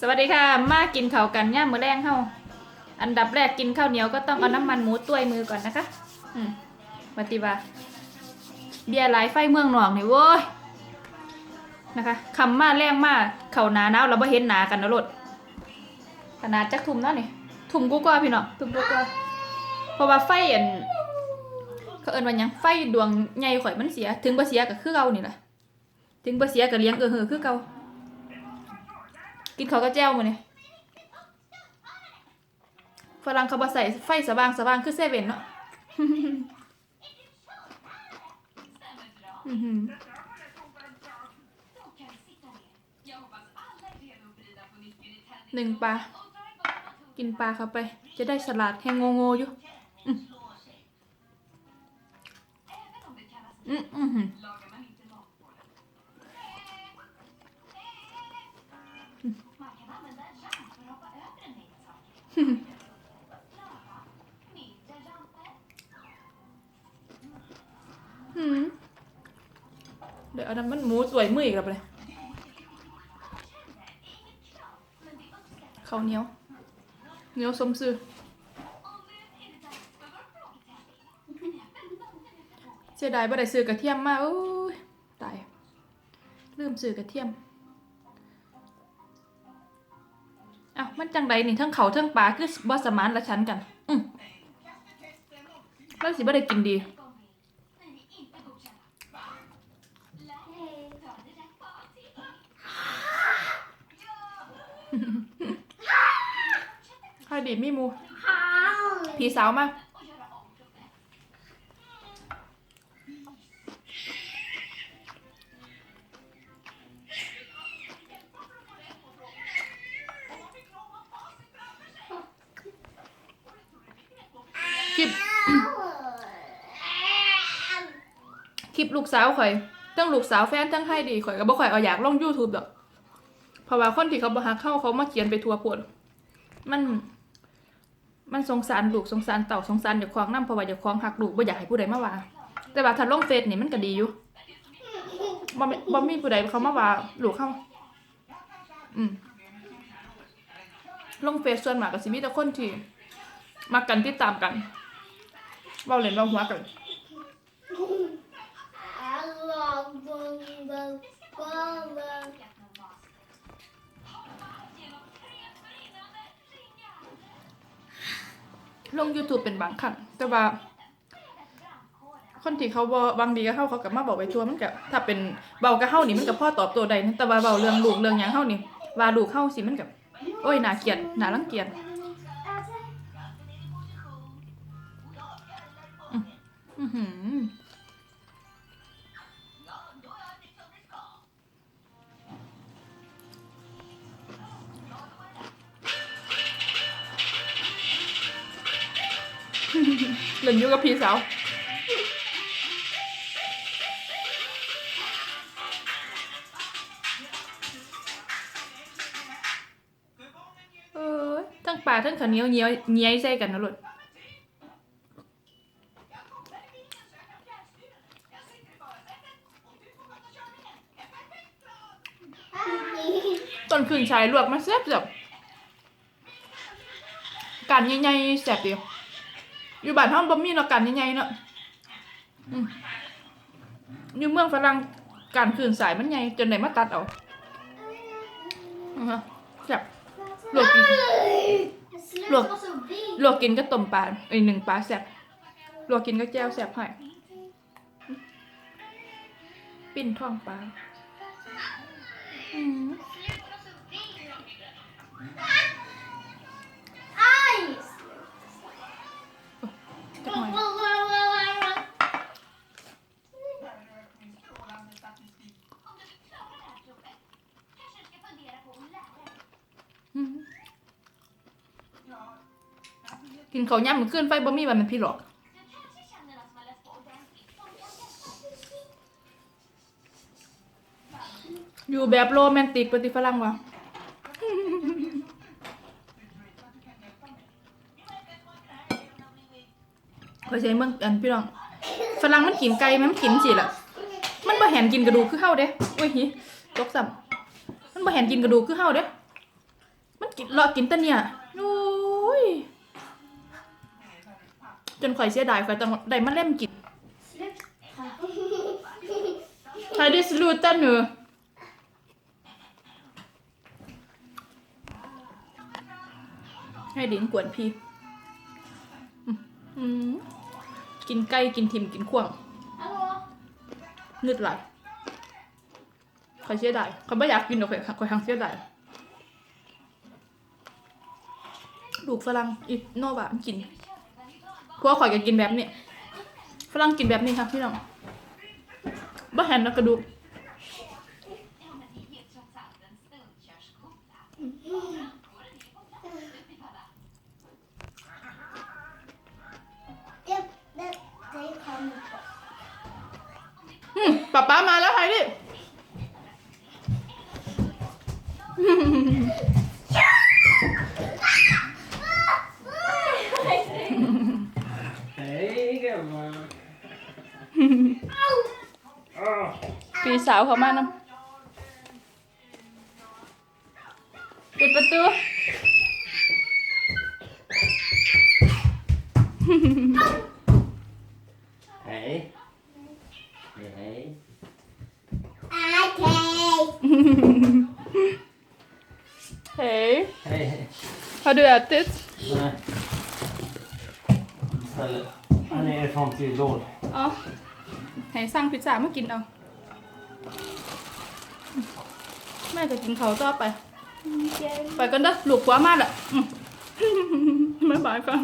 สวัสดีค่ะ มากินข้าวกันย่ามมื้อแรงเฮาอันดับแรกกินข้าวเหนียวก็ต้องเอาน้ำมันหมูต้วยมือก่อนนะคะ อืมปฏิบัติเบียร์หลายไฟเมืองหนองนี่โว้ยนะคะคำมาแรงมากเข่าหนาหนาวเราบ่เห็นหนากันนะรถขนาดจักทุ่มแล้วนี่ทุ่มกูกว่าพี่น้องทุ่มกูกว่าเพราะว่าไฟอันเขาเอิ้นว่าหยังไฟดวงใหญ่ข่อยมันเสีย ถึงบ่เสียก็คือเก่านี่แหละถึงบ่เสียก็เลี้ยงเออเหือคือเก่า กินเขาวก็แจ้วมาเนี่ยฝรั่งเขาบอใส่ไฟสว่างสว่างคือเซเว่นเนาะอื้อหือหนึ่งปลา กินปลาเข้าไป จะได้สลัดแห้งโง่ๆอยู่ เดี๋ยวเอาน้ำมันหมูสวยมืออีกแล้วไปเลยข้าวเหนียวเหนียวสมซื่อเสียดายบ่ได้ซื้อกระเทียมมาโอ้ยตายลืมซื้อกระเทียมอ้าวมันจังใดนี่ทั้งเขาทั้งปลาคือบ่สมานละชั้นกัน อืมแล้วสิบ่ได้กินดี ใครดีมีมูพี่สาวมาคลิปคลิปลูกสาวข่อยทั้งลูกสาวแฟนทั้งให้ดีข่อยก็บ่ข่อยเอาอยากลง YouTube ดอกเพราะว่าคนที่เขาบ่ฮักเข้าเขามาเขียนไปทั่วโพดมัน มันสงสารลูกสงสารเต่าสงสารเจ้าของน้ำเพราะว่าเจ้าของหักลูกบ่อยากให้ผู้ใดมาว่า แต่ว่าถ้าลงเฟซนี่มันก็ดีอยู่บ่มีบ่มีผู้ใดเขามาว่าลูกเขาอืมลงเฟซส่วนมากก็สิมีแต่คนที่มากกันติดตามกันเว้าเล่นเว้าหัวกัน ลง YouTube เป็นบางครั้งแต่ว่า คนที่เขาบอบางดีก็เข้าเขากับมาบอกไปทัวมันกับถ้าเป็นเบาก็เข้านี่มันกับพ่อตอบตัวใดนะแต่ว่าเบาเรื่องลูกเรื่องหยังเข้านี่ว่าลูกเข้าสิมันกับโอ้ยน่าเกลียดน่ารังเกียจ เล่นอยู่กับพี่สาวเออทั้งปลาทั้งข้าวเหนียวเหนียวเหนียวใส่กันนะลูกต้นขึ้นชายลวกมาแซ่บแบบกันใหญ่ๆแซ่บเดียว อยู่บ้านห้องบะหมี่เนาะกันใหญ่ๆเนาะอืมอยู่เมืองฝรั่งการขึ้นสายมันใหญ่จนไหนมาตัดเอาอือฮะแซ่บลวกกินลวกลวกกินก็ต้มปลาอีกหนึ่งปลาแซ่บลวกกินก็แจ่วแซ่บให้ปิ้นท้องปลาอืมกหน่อยอืม กินเขาย่ำมันขึ้นไฟบ่มีวันมันพี่หรอกอยู่แบบโรแมนติกปฏิฝรั่งวะเคยใช้เมืองอันพี่น้องฝรั่งมันกินไก่ไหมมันกินสิล่ะ มันบ่แหนกินกระดูกคือเฮาเด้โอ้ยหิตกซ้ำมันบ่แหนกินกระดูกคือเฮาเด้มันกินรอกินแตะเนี่ยโอ้ย จนข่อยเสียดายข่อยต้องได้มาเล่มกินใครได้สลูตันเนอให้ดินกวนพี่อืมอืมกินไก่กินทิมกินข่วง Hallå? นึดไหลายข่อยเสียดายข่อยไม่อยากกินหรอกข่อยข่อยทางเสียดายลูกฝรั่งอีกโนบะมันกินเพราะว่าข่อยก็กินแบบนี้ฝรั่งกินแบบนี้ครับพี่น้องบ่แหนแล้วกระดูก Det, det, det kommer på. อืมป๊าป๊ามาแล้วไฮดิ Hej gumman. Åh, ปีสาวเขามานะปิดประตู Hej. Hej hej. Okej. Hej. Hej hej. Har du ätit? Nej. Ställ här nere från till låd. อ๋อให้สั่งพิ ซซ่ามากินเอาแม่จะกินเขาวต่อไป ไปกันเด้อลูกหัวมาและอืมบ๊ายบายกัน